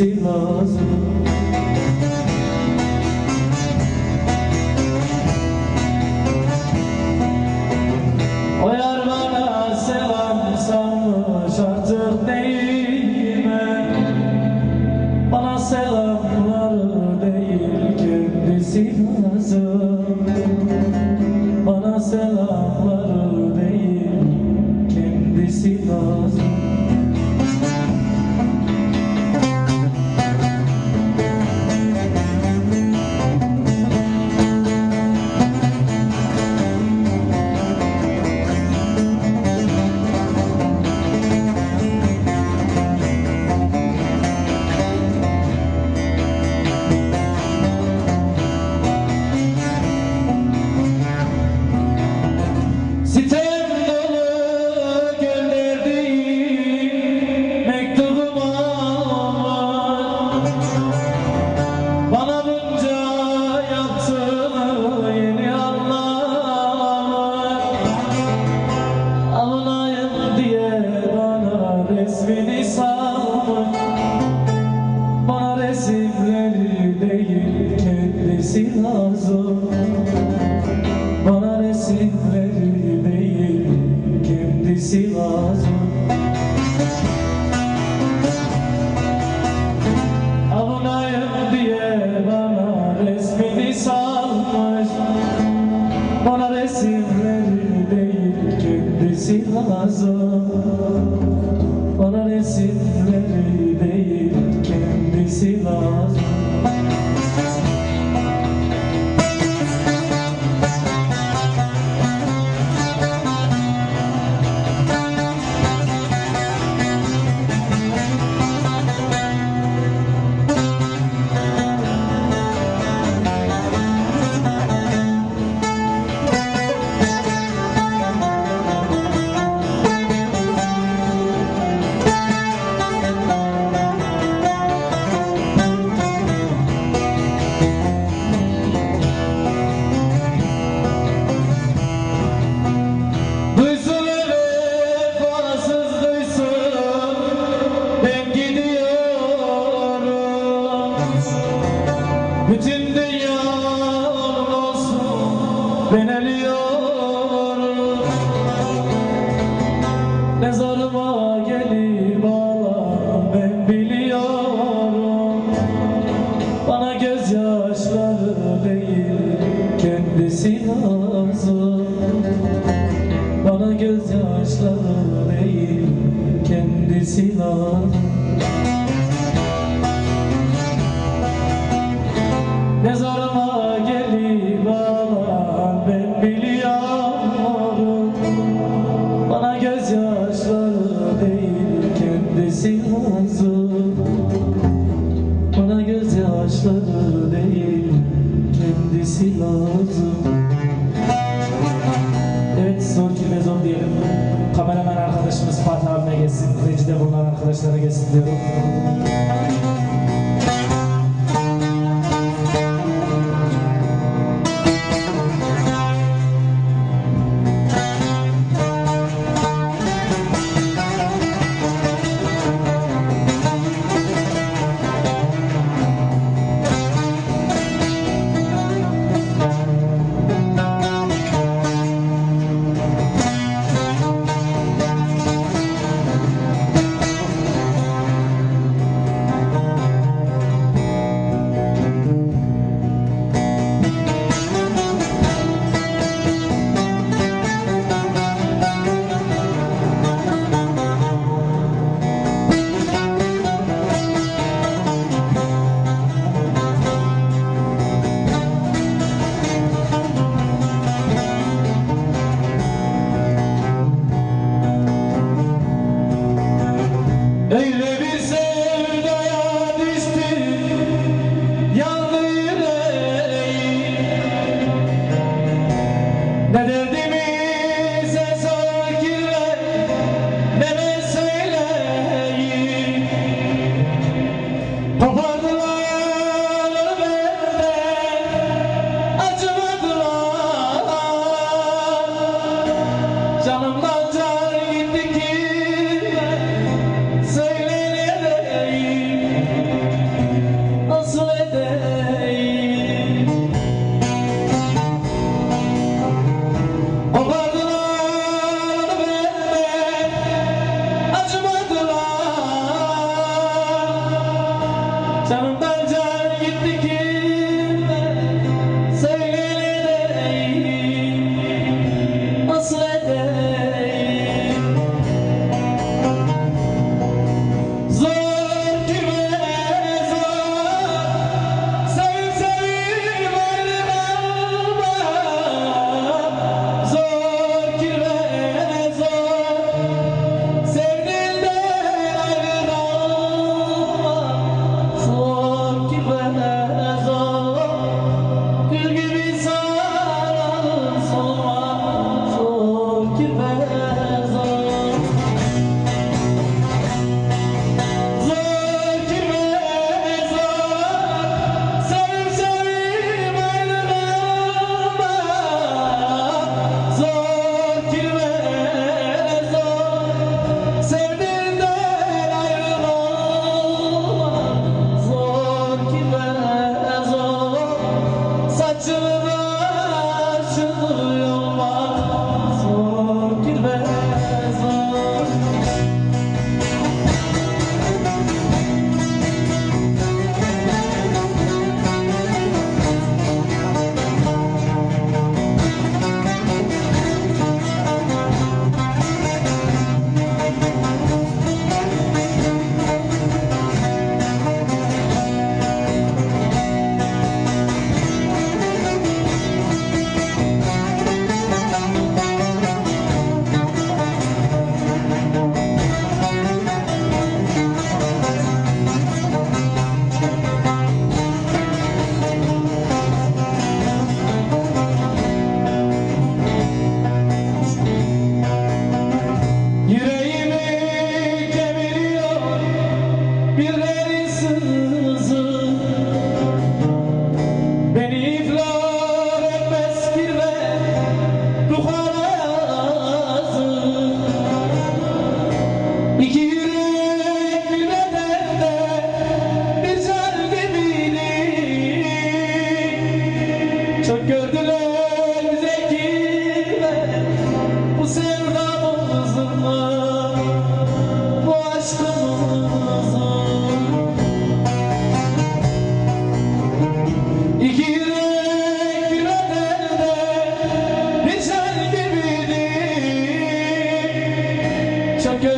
lazım. O artık neyime? Bana selamları değil kendisi lazım Bana selamları değil kendisi lazım resimleri değil kendisi lazım. Bana resmini salmış. Bana resimleri değil kendisi lazım. Bana resimleri değil kendisi lazım Geçsin. Rencide bulunan arkadaşlara geçsin diyorum.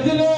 Çok